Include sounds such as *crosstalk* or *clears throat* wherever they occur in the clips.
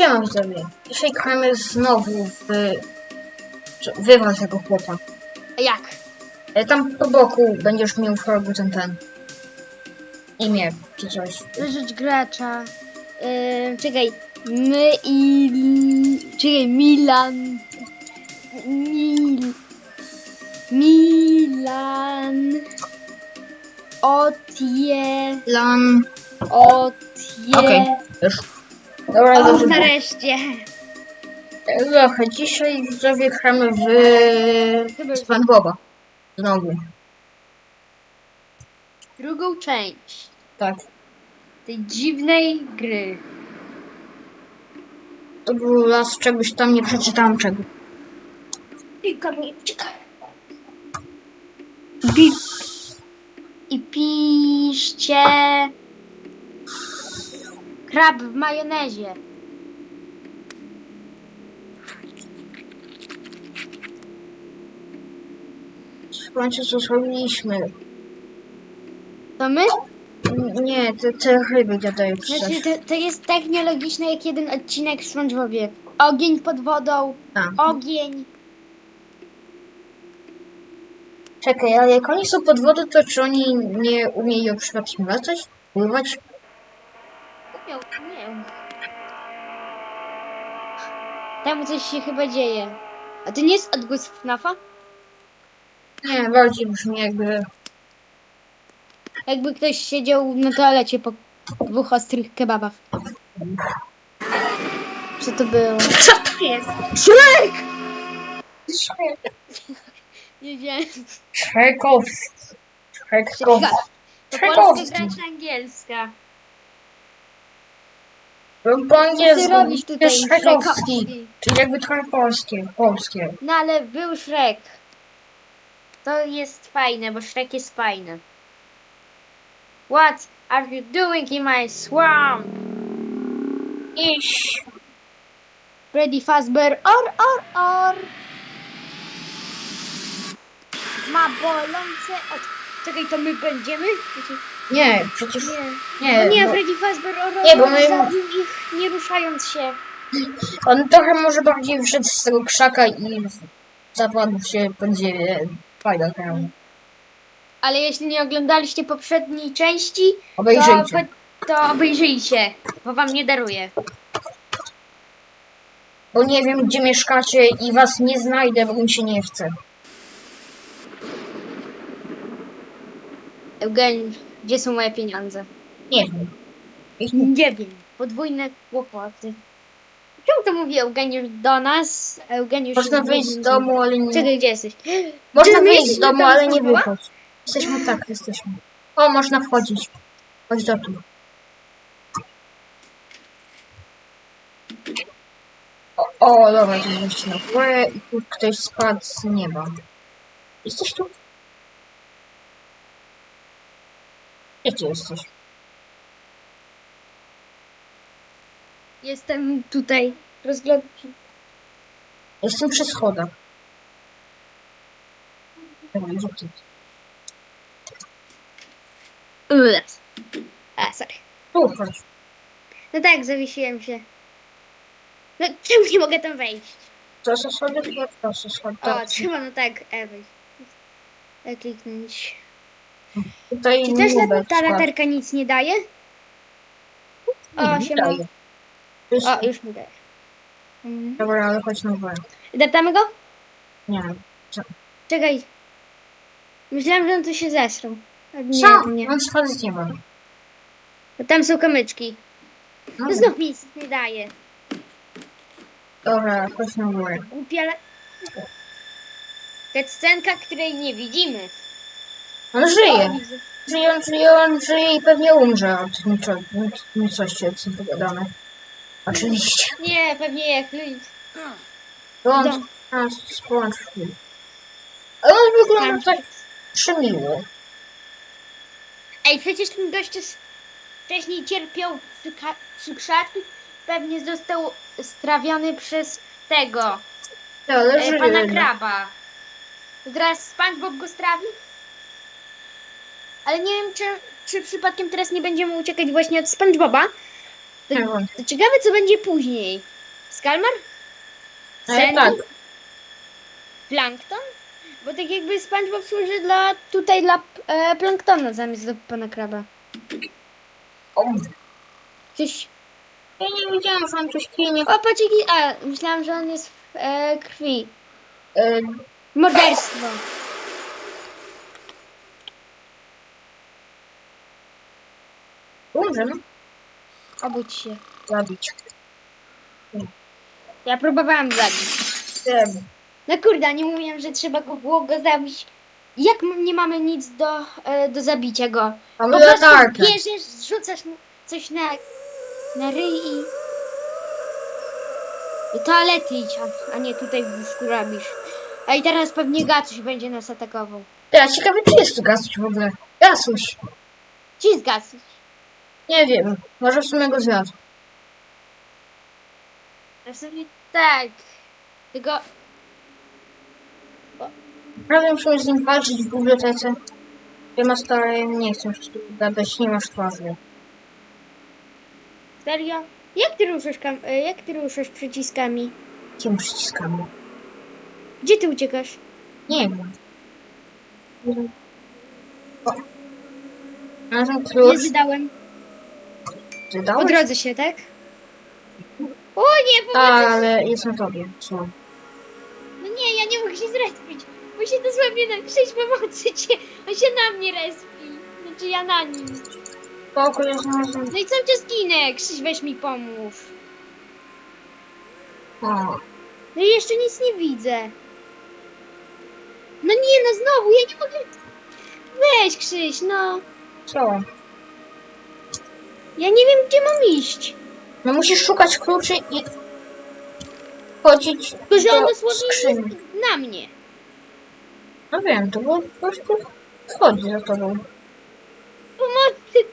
Siema widzowie. Dzisiaj gramy znowu w... Wywal tego chłopa. Jak? E, Tam po boku będziesz miał chorobu ten ten. Imię czy coś. Wyrzuć gracza. Yy, czekaj. My i... Czekaj, Milan. Mil... Milan... Otie... Lan... Otie... Okej, już. Dobra, O, dobrze. nareszcie. Trochę dzisiaj widzowie gramy w... SpongeBoba. Znowu. drugą część Tak. tej dziwnej gry. To był las czegoś tam, nie przeczytałam czego. I kamieniczka. Bip. I piszcie krab w majonezie. W końcu co zrobiliśmy. To my? N- Nie, te, te ryby gadają Znaczy, przecież. to, to jest tak nielogiczne jak jeden odcinek w SpongeBobie. Ogień pod wodą, A. ogień. Czekaj, ale jak oni są pod wodą, to czy oni nie umieją przypadkiem latać? Pływać? Umiał, nie. Tam coś się chyba dzieje. A to nie jest odgłos FNAFa? Nie, bardziej brzmi jakby... Jakby ktoś siedział na toalecie po dwóch ostrych kebabach. Co to było? Co to jest? Shrek! *laughs* Nie wiem. Szrekowski. Szrekowski. To polska angielska? Po Co ty angielsku robisz tutaj? jest Szrekowski. Szrekowski? Czyli jakby trochę polskie. Polskie. No ale był Shrek. To jest fajne, bo Shrek jest fajny. What are you doing in my swamp? Iść. Freddy Fazbear or or or ma bolące oczy. Czekaj, to my będziemy? Nie, przecież... Nie. Nie, nie, bo Freddy Fazbear or or Nie, bo my- zabił ich nie ruszając się. on trochę może bardziej wszedł z tego krzaka i zapadł się będzie fajna gra. Ale jeśli nie oglądaliście poprzedniej części, to, Obejrzyjcie. to obejrzyjcie, bo wam nie daruję. Bo nie wiem, gdzie mieszkacie i was nie znajdę, bo mi się nie chce. Eugen, gdzie są moje pieniądze? Nie wiem. Nie wiem. Podwójne kłopoty. Czemu to mówi Eugeniusz do nas? Eugeniusz Można wyjść z domu, ale nie... Czekaj, gdzie jesteś? Można Czy my wyjść z domu, ale nie SpongeBoba? wychodź. Jesteśmy tak, jesteśmy. O, można wchodzić. Chodź do tu. O, o dobra, to jest na górę i tu ktoś spadł z nieba. Jesteś tu? Gdzie jesteś? Jestem tutaj. Rozglądam się. Jestem przy schodach. Dobra? Ugh. A, sorry. Tu chodź. No tak, zawiesiłem się. No czemu nie mogę tam wejść? Są schody? Są schody. O, trzeba no tak, e, wejść. E, kliknąć. Tutaj Czy też nubek ta latarka nic nie daje? O. To jest- O, już mi daje. Mhm. Dobra, ale chodź na górę. Deptamy go? Nie wiem. Czekaj. Myślałem, że on tu się zesrał. Ale Nie, Co? to nie. On spadł z nieba. Bo tam są kamyczki. No, No znów mi nic nie daje. Dobra, chodź na górę. Głupia la... scenka, której nie widzimy. On żyje. Żyje, on żyje, on żyje i pewnie umrze od niczo, nic- nicości, jak są pogadane. Oczywiście. Nie, pewnie jak Dom. on nas spłączył. Ale on wygląda tak przymiło. Ej, przecież ten gość wcześniej cierpiał cukrzaty. Pewnie został strawiony przez tego, Ale e, pana no. kraba. Teraz SpongeBob go strawi? Ale nie wiem, czy, czy przypadkiem teraz nie będziemy uciekać właśnie od SpongeBoba, To, to ciekawe, co będzie później. Skalmar? Ale Sandy? tak. Plankton? Bo tak jakby SpongeBob służy dla, tutaj dla e, planktona zamiast do pana kraba. O, Coś... ja nie wiedziałam, że on coś klinie. O, patrz jaki... A, myślałam, że on jest w e, krwi. E, Morderstwo. Umrzemy? Obudź się. Zabić. Ja próbowałam zabić. Wiem. No kurde, nie mówiłem, że trzeba go było go zabić. Jak m- nie mamy nic do, e, do zabicia go? Mamy Po prostu latarkę. bierzesz, rzucasz mu coś na, na ryj i... Do toalety idź, a, a nie tutaj w łóżku robisz. A i teraz pewnie Gacuś będzie nas atakował. Ja ciekawy, czy jest tu Gasuś w ogóle. Gasuś. Gdzie jest Gacuś? Nie wiem. Może w sumie go zjadł. A w sumie tak. Tylko Prawie musimy z nim walczyć w bibliotece. Wiem, stary, nie chcę już tym gadać, nie masz twarzy. serio? Jak ty ruszasz kam- e, jak ty ruszasz przyciskami? Jakim przyciskamy? Gdzie ty uciekasz? Nie wiem. O. Znalazłem klucz. Nie wydałem. Ty dałeś? drodze się, tak? O nie, pomocy! Tak, ale jest na tobie. Co? No nie, ja nie mogę się zrespić. Bo się dosłownie na krzyż pomocy cię. On się na mnie respi. Znaczy ja na nim. Spoko, ja znalazłem. No i co cię zginę? Krzyż weź mi pomóż. O. No i jeszcze nic nie widzę. No nie, no znowu, ja nie mogę... Weź Krzyś, no. Co? Ja nie wiem, gdzie mam iść. No musisz szukać kluczy i chodzić Tylko, że on do dosłownie skrzyni. jest na mnie. No wiem, to po prostu chodzi za tobą. Pomocy!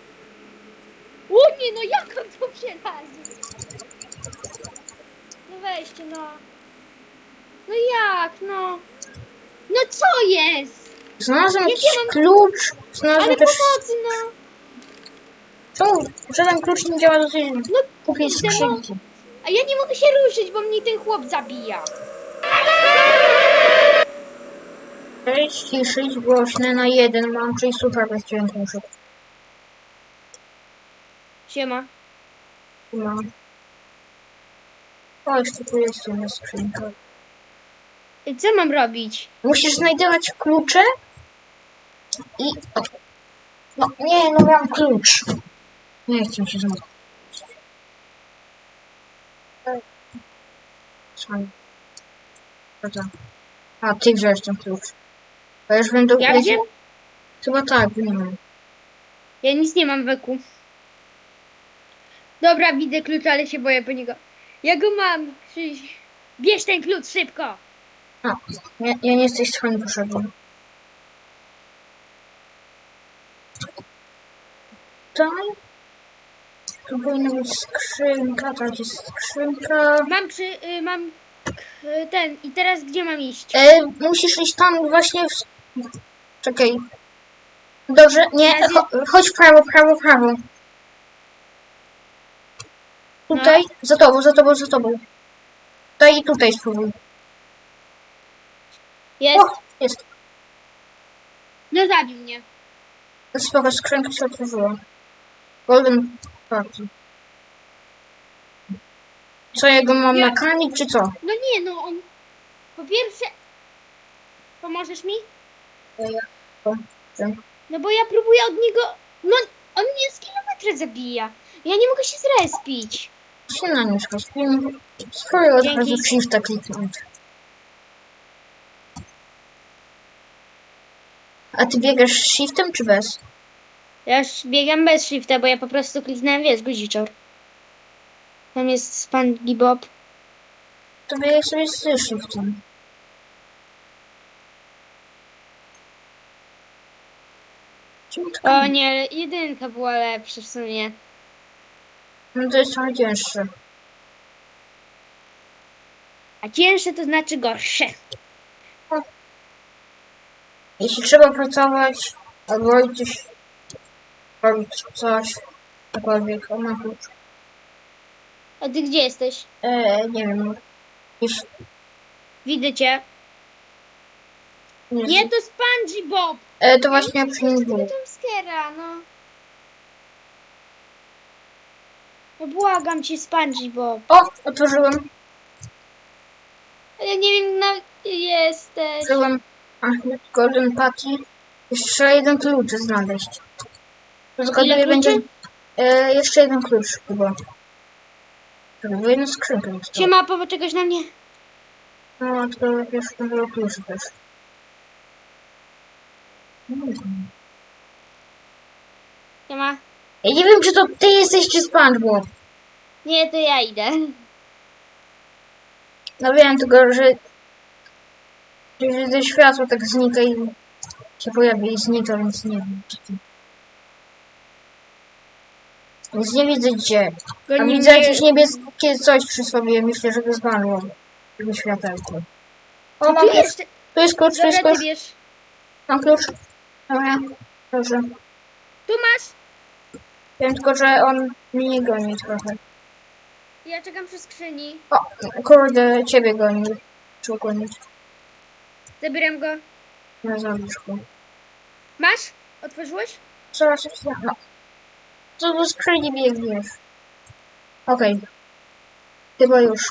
O nie, no jak on to przelazi? No weźcie, no. No jak, no? No co jest? Znalazłem Jak jakiś ja mam- klucz. Znalazłem Ale też... pomocy, no. Czemu żaden klucz nie działa do tej No kupiej kurde, no. skrzynki? A ja nie mogę się ruszyć, bo mnie ten chłop zabija. 6 ciszyć głośne na jeden mam, czyli super bez dźwięku muszę. Siema. Mam. O, jeszcze tu jest jedna skrzynka. I co mam robić? Musisz znajdować klucze i... No nie, no miałam klucz. Nie chcę mi się znowu. Słuchaj. To? A, ty wziąłeś ten klucz. Bo już będę... Ja wiem. Chyba tak, wiem. Ja nic nie mam w eku. Dobra, widzę klucz, ale się boję po niego. Ja go mam, Krzyś. Bierz ten klucz szybko. A, ja, ja nie jesteś swoim potrzebny. Tutaj. Tu powinna być skrzynka, tak jest skrzynka. Mam przy, y, mam y, ten. I teraz gdzie mam iść? E, musisz iść tam właśnie w... Czekaj. Dobrze, nie, cho chodź w prawo, prawo, prawo. Tutaj, za tobą, za tobą, za tobą. Tutaj i tutaj spróbuj. Jest. O, jest. No zabił mnie. Spoko, skrzynka się otworzyła. Golden Party. Co, jego mam Ja- nakarmić, czy co? No nie, no on. Po pierwsze. Pomożesz mi? Ten. No bo ja próbuję od niego. No on mnie z kilometra zabija. Ja nie mogę się zrespić. się na nim skasuję. Spróbuję od Dzięki. razu shifta kliknąć. A ty biegasz shiftem, czy bez? Ja już biegam bez shifta, bo ja po prostu kliknąłem, wiesz, guziczor. Tam jest pan Bob. To biegaj sobie z shiftem. O nie, jedynka była lepsza w sumie. No to jest trochę cięższe. A cięższe to znaczy gorsze. Jeśli trzeba pracować, albo coś robić coś, cokolwiek, o ma klucz. A ty gdzie jesteś? E, nie wiem. Już, Widzę cię. nie, Nie, to SpongeBob! E, to właśnie przy nim było. Jumpscare'a, no. No błagam cię, SpongeBob. O, otworzyłem. Ja nie wiem, na gdzie jesteś. Otworzyłem a, Golden Patty. Jeszcze jeden klucz znaleźć. Zgaduję, będzie e, jeszcze jeden klucz chyba. Czekaj, Bo jedna skrzynka jest. Siema, powiedz czegoś na mnie. No, to jeszcze nie było kluczy też. Hmm. Siema. Ja nie wiem, czy to ty jesteś, czy SpongeBob. Nie, to ja idę. No wiem, tylko że... Że to światło tak znika i się pojawia i znika, więc nie wiem, czy ty... Więc nie widzę gdzie. A Goni widzę mnie- jakieś niebieskie coś przy sobie, myślę, że to zmarło. Tego światełko. O, mam klucz. jeszcze... Tu jest klucz, tu jest Dobra, ty klucz. bierz. Mam klucz. Dobra, dobrze. Tu masz. Wiem tylko, że on mnie nie goni trochę. Ja czekam przy skrzyni. O, kurde, ciebie goni. Czy gonić? Zabieram go. Na zawiszku. Masz? Otworzyłeś? Zaraz chwilę. No. Co do skrzyni biegniesz? Okej. Chyba już.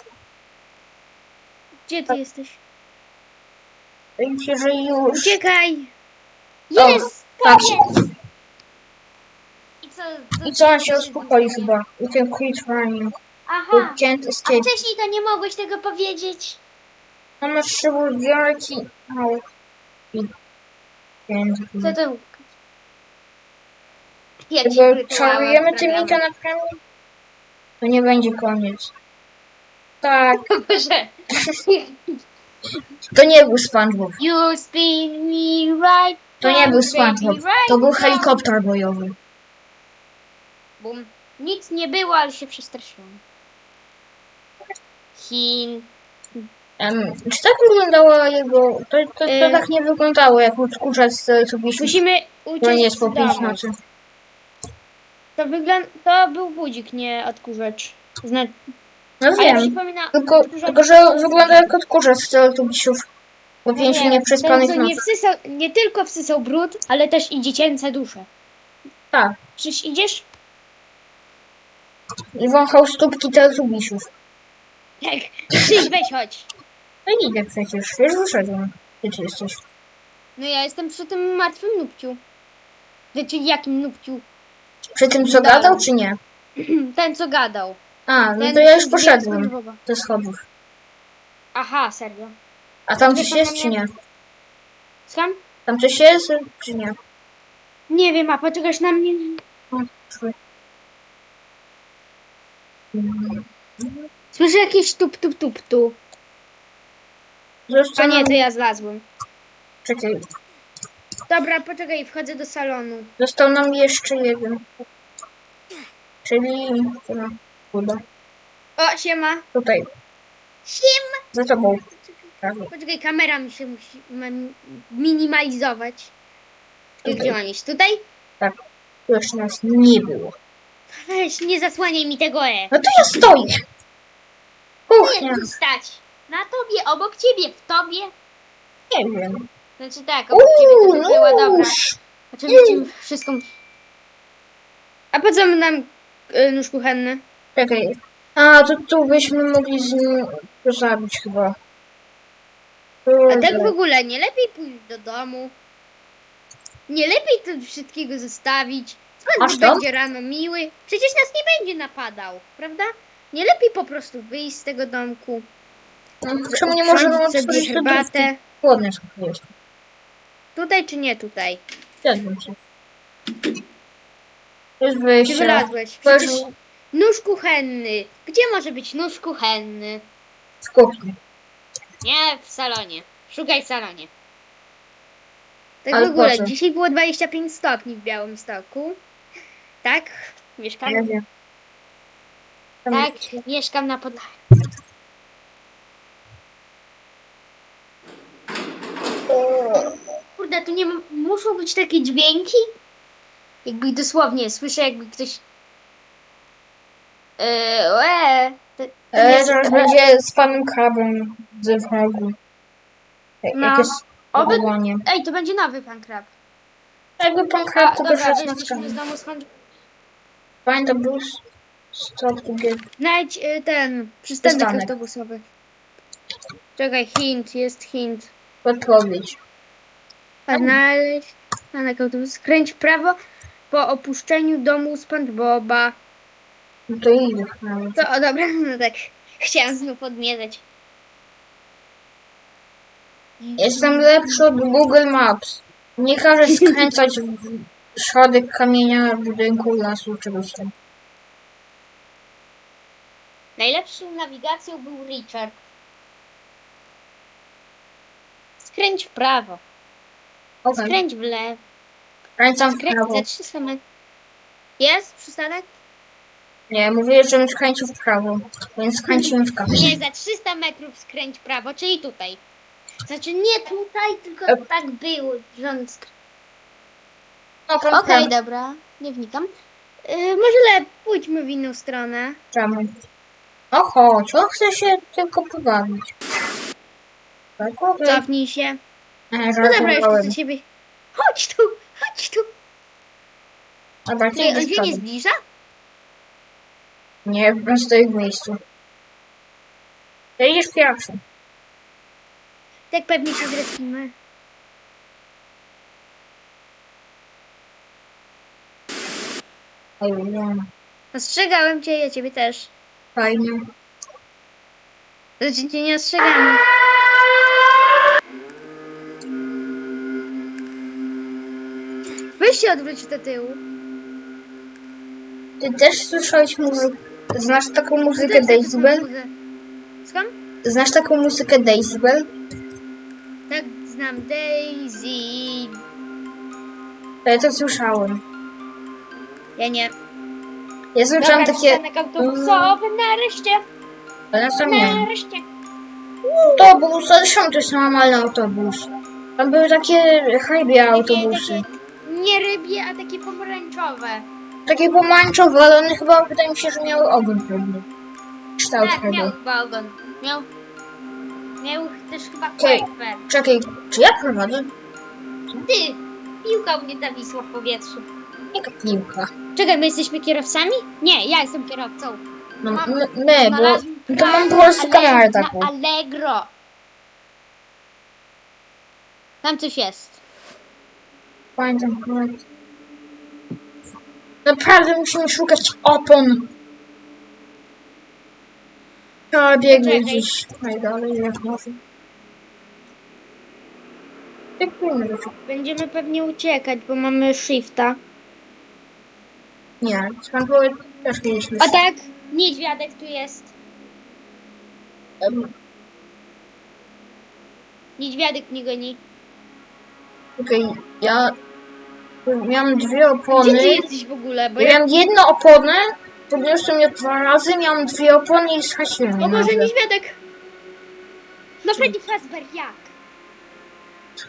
Gdzie Tak. ty jesteś? Wydaje mi się, że już. Uciekaj! Jest! tak. Koniec! I co? I co on się uspokoi chyba? You can quit running. Aha! can't A escape. wcześniej to nie mogłeś tego powiedzieć. No masz szybur wielki. Au. I... Can't Co to? Ja ci czarujemy programu. Tymika na premię? To nie będzie koniec. Tak, *laughs* Boże. to nie był SpongeBob. You spin me right. To nie był SpongeBob. To był round. helikopter bojowy. Bum. Nic nie było, ale się przestraszyłam. Chin. Em, czy tak wyglądała jego... To, to, to Y. tak nie wyglądało, jak odkurzacz z Teletubbiesów. Musimy To uciec nie jest po z pięć domu. nocy. To wygląda... To był budzik, nie odkurzacz. Zna... No wiem. przypomina... Tylko, odkurzacz- tylko, że wygląda jak odkurzacz z Teletubbiesów. Po No nie, ten, co nie, wsysał, nie tylko wsysał brud, ale też i dziecięce dusze. Tak. Czyś idziesz? I wąchał stópki Teletubbiesów. Tak. Czyś weź chodź. No i idę przecież. Wiesz, wyszedłem. Ty jesteś? No ja jestem przy tym martwym nupciu. Znaczy jakim nupciu? Przy tym, co gadał, czy nie? *clears throat* Ten co gadał. A, no Ten to ja już z poszedłem. SpongeBoba. Ze schodów. Aha, serio. A tam coś co jest, czy nie? Skam? Tam coś jest, czy nie? Nie wiem, a poczekasz na mnie? O. Słyszę jakieś tup, tup, tup, tu. A nie, to ja zlazłem. Czekaj. Dobra, poczekaj, wchodzę do salonu. Został nam jeszcze jeden. Czyli... no, Kurde. O, siema. Tutaj. Siema. Za tobą. Poczekaj, kamera mi się musi ma minimalizować. Okej. Gdzie mam iść? Tutaj? Tak. Tu jeszcze nas nie było. Weź, nie zasłaniaj mi tego E. No to ja stoję. Nie Kuchnia. tu stać. Na tobie, obok ciebie, w tobie. Nie wiem. Znaczy tak, obok ciebie to by była dobra. nóż. Oczywiście wszystko... A po co nam y, nóż kuchenny? Czekaj. A, to tu byśmy mogli z nim go zabić chyba. A tak w ogóle, nie lepiej pójść do domu? Nie lepiej to wszystkiego zostawić? Masz Spędz to? będzie rano miły. Przecież nas nie będzie napadał, prawda? Nie lepiej po prostu wyjść z tego domku. Czemu nie możemy sobie otworzyć herbatę. Głodny sobie jest. Tutaj czy nie tutaj? Zjadłem się. Czy wyjście. wylazłeś? Weź Przecież nóż kuchenny. Gdzie może być nóż kuchenny? w kuchni. Nie, w salonie. Szukaj w salonie. Tak Ale w ogóle, po co? dzisiaj było 25 stopni w Białymstoku. Tak? Mieszkam? Nie wiem. Tam Tak, mieszkam na Podlasiu. Kurde, tu nie muszą być takie dźwięki? Jakby dosłownie, słyszę jakby ktoś... Eee, łe. To, to E, jest- zaraz będzie z panem krabem ze wrogu. No. jest Oby-. Ej, to będzie nowy pan krab. Jakby pan krab to dobra, pierwszy raz wyszliśmy spotkany. z the bus. Stop to get... Znajdź y, ten przystanek Przystanek. autobusowy. Czekaj, hint, jest hint. Podpowiedź. Znaleźć autobusowy. Skręć w prawo po opuszczeniu domu SpongeBoba. No to w prawo. To, o dobra, *laughs* no tak. Chciałam znów odmierzać. Jestem lepszy od Google Maps. Nie każe skręcać w środek kamienia, budynku, lasu, czegoś tam. Najlepszą nawigacją był Richard. Skręć w prawo. Skręć w lewo. skręcam w Skręć prawo. za 300 metrów. Jest przystanek? Nie, mówię, żebym skręcił w prawo, więc skręcimy w kamień. Nie, za 300 metrów skręć w prawo, czyli tutaj. Znaczy nie tutaj, tylko E. tak było, że on skr- No, pan Okej, krab. dobra, nie wnikam. Yy, może le, pójdźmy w inną stronę. Czemu? O chodź, on chce się tylko pobawić. Tak. Cofnij się. No dobra, już żartowałem. do ciebie. Chodź tu, chodź tu. Dobra, ty Czy on się nie zbliża? Nie, on stoi w miejscu. Ty idziesz pierwszy. Tak pewnie się zrespimy. Ej, wiem. Ostrzegałem cię, ja ciebie też. Fajnie. Znaczy cię nie ostrzegamy. Weź się odwróć do tyłu. Ty też słyszałeś muzykę? Znasz taką muzykę? Skąd? Znasz taką muzykę Daisybel? Tak, znam Daisy. Ja to słyszałem. Ja nie. Ja słyszałem Dobra, takie... przystanek autobusowy, nareszcie. Ale sam nie. Nareszcie. Autobus, zresztą to jest normalny autobus. Tam były takie hajbie autobusy. Takie, nie rybie, a takie pomarańczowe. Takie pomarańczowe, ale one chyba, wydaje mi się, że miały ogon pewnie. Kształt Tak, miał chyba ogon. Miał, miał też chyba kłębę. Czekaj, czy ja prowadzę? Ty, piłka u mnie zawisła w powietrzu. Jaka piłka? Czekaj, my jesteśmy kierowcami? Nie, ja jestem kierowcą. No, Mam- my, my, bo to mam po prostu kamerę taką. Na Allegro. Tam coś jest. Pamiętam korekt. Naprawdę musimy szukać opon. Biegnę Poczekaj. gdzieś najdalej jak może. Biegniemy do. Będziemy pewnie uciekać, bo mamy shifta. Nie, powie też mieliśmy. A tak, niedźwiadek tu jest. Em, Niedźwiadek mnie goni. Okej, ja miałam dwie Gdzie opony. ty jesteś w ogóle? Bo Ja miałam jedną oponę, podniosłem ją dwa razy, miałam dwie opony i straciłem O nagle. niedźwiadek! No Freddy Fazbear, jak?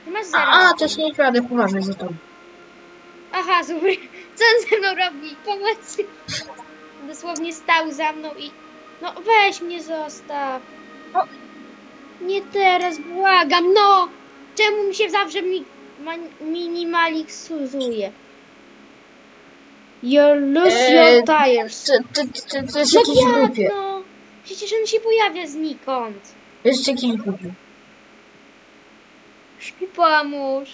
Ty masz zero. A, a, to jest niedźwiadek, uważaj za to. Aha, super. Co on ze mną robi? Pomocy. Dosłownie stał za mną i... No weź mnie zostaw. O. Nie teraz, błagam, no! Czemu mi się zawsze mi... ma- minimalizuje? You lose Eee, your tires. To, to, to, to jest No jakiś jak głupie. no? Przecież on się pojawia znikąd. Jest jakiś głupie. Śpi pomóż.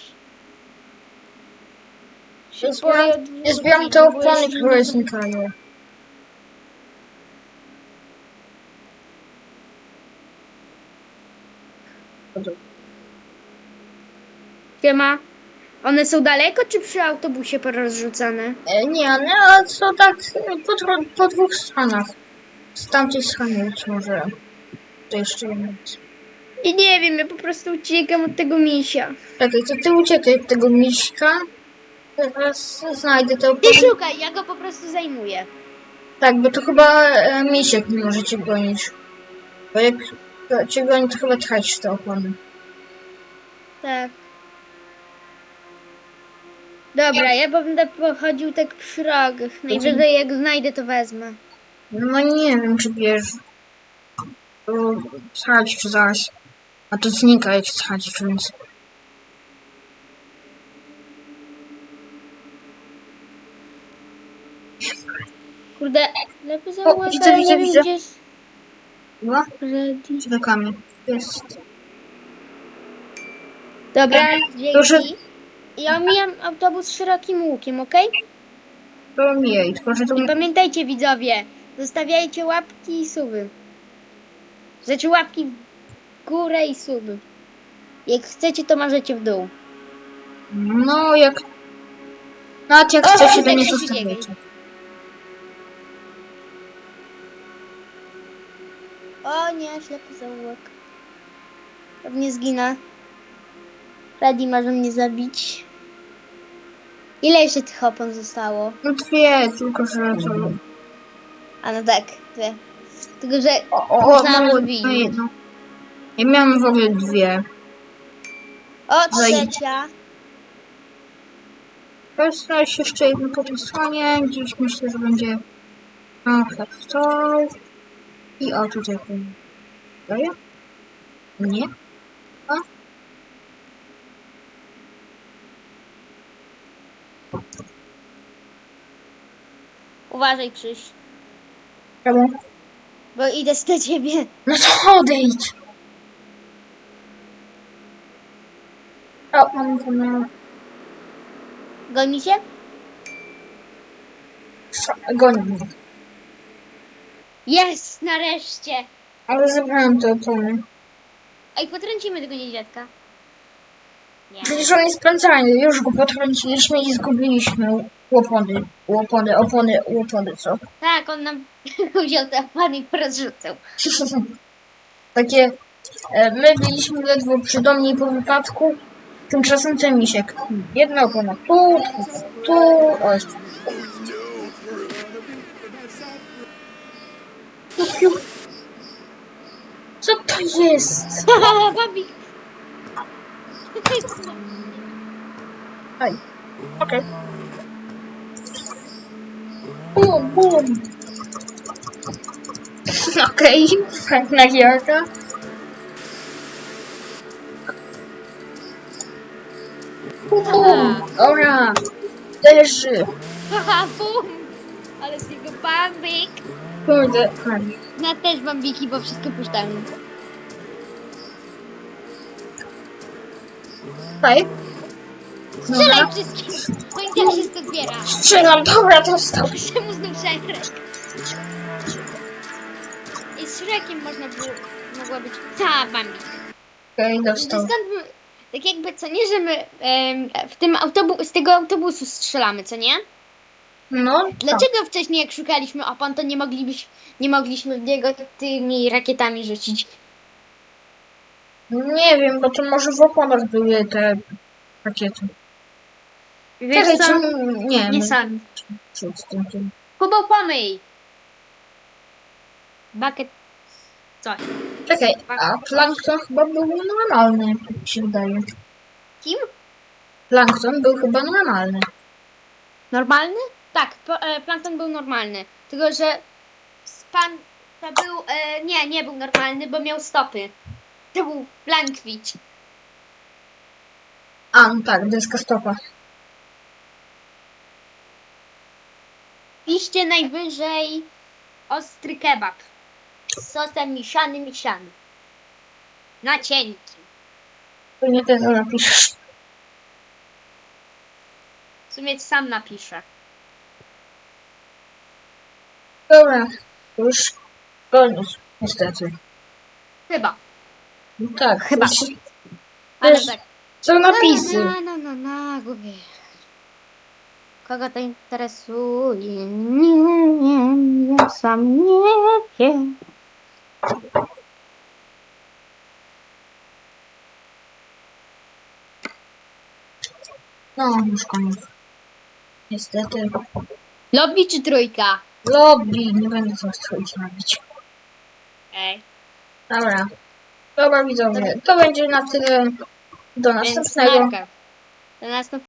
Się Ja zbieram, boję ja zbieram odwrócić, te bo opony, jeśli które znikają. Siema. One są daleko, czy przy autobusie porozrzucane? E, Nie, no ale to tak e, po, dro- po dwóch stronach. Z tamtej strony być może. To jeszcze jedna jest. I nie wiem, ja po prostu uciekam od tego misia. Czekaj, to ty uciekaj od tego miśka. Teraz znajdę te Ty szukaj, ja go po prostu zajmuję. Tak, bo to chyba e, misiek nie może cię gonić. Bo jak to cię goni, to chyba tracisz te opony. Tak. Dobra, ja będę pochodził tak przy rogach. Najwyżej jak znajdę, to wezmę. No nie wiem, czy. To Słuchać czy zaś. A to znika jak słuchać, więc. Kurde, lepiej zauważyć, widzę, widzę, widzę. gdzie jest Chyba? ready. Z. Jest. Dobra, Proszę- dzięki. Ja omijam autobus szerokim łukiem, okej? To tylko że to. I pamiętajcie widzowie, zostawiajcie łapki i suby. Znaczy łapki w górę i suby. Jak chcecie, to możecie w dół. No jak. Nawet jak O, chcecie, to tutaj nie się zostawiacie. O nie, ślepy zaułek. Pewnie zginę. Freddy może mnie zabić. Ile jeszcze tych opon zostało? No dwie, tylko że to. A no tak, dwie. Tylko, że O, o, o mało, że winno. no. Ja miałem w ogóle dwie. O, trzecia. To znaleźć jeszcze jedno po tej stronie. Gdzieś myślę, że będzie. O, to. I o, tutaj. Daję? Nie? Uważaj, Krzyś. Czemu? Bo idę do ciebie. No to odejdź! O, mam to na... Goni się? Goni mnie. Jest, nareszcie. Ale zebrałem te opony. Ej, potrącimy tego niedźwiadka. Nie. Przecież on jest spędzany. Już go potrąciliśmy i zgubiliśmy. Łopony, łopony, opony, łopony, co? Tak, on nam *laughs* wziął te opony i porozrzucał. *laughs* Takie... E, my byliśmy ledwo przydomni po wypadku. Tymczasem ten misiek. Jedna opona tu, tu, tu. O, jest. Piu, piu. Co to jest? *laughs* Bobik. Aj. Okej. Bum, bum. *laughs* Okej, fajna gierka. Bum, bum. Dobra. Leży. Haha, bum. Ale z niego Bambik. Kurde, fajnie. Na też Bambiki, bo wszystko puszczają. Okej. Strzelaj Dobra. wszystkim. No i tak wszystko zbiera. Strzelam, dobra, dostał. Czemu znów Shrek? I z Shrekiem można było, mogła być cała Bambik. Okej, To dostał. skąd my, tak jakby, co nie, że my em, w tym autobu z tego autobusu strzelamy, co nie? No, tak. Dlaczego wcześniej jak szukaliśmy opon, to nie moglibyś, nie mogliśmy w niego tymi rakietami rzucić? Nie wiem, bo to może w oponach były te rakiety. Wiesz Czekaj, co? Nie, Nie sam. rzuć tym, tym. Kubo, pomyj! Bucket... Coś. Czekaj, a plankton chyba był normalny, jak mi się wydaje. Kim? Plankton był chyba normalny. Normalny? Tak, po, e, plankton był normalny. Tylko, że span to był. E, nie, nie był normalny, bo miał stopy. To był plankwicz. A, no tak, deska stopa. Piszcie najwyżej ostry kebab. Z sosem mieszany, mieszany. Na cienki. To nie tego napiszesz. W sumie sam napiszę. Dobra, już koniec, niestety. Chyba. No tak, Chyba. już Ale Wiesz, tak. Są napisy. Na, na, na, na, gubię. Kogo to interesuje? Nie wiem, ja sam nie wiem. No, już koniec. Niestety. Lobby czy trójka? Lobby, nie będę was twoich nabić. Ej. Dobra. Dobra widzowie, to będzie na tyle. Do następnego. Do następnego.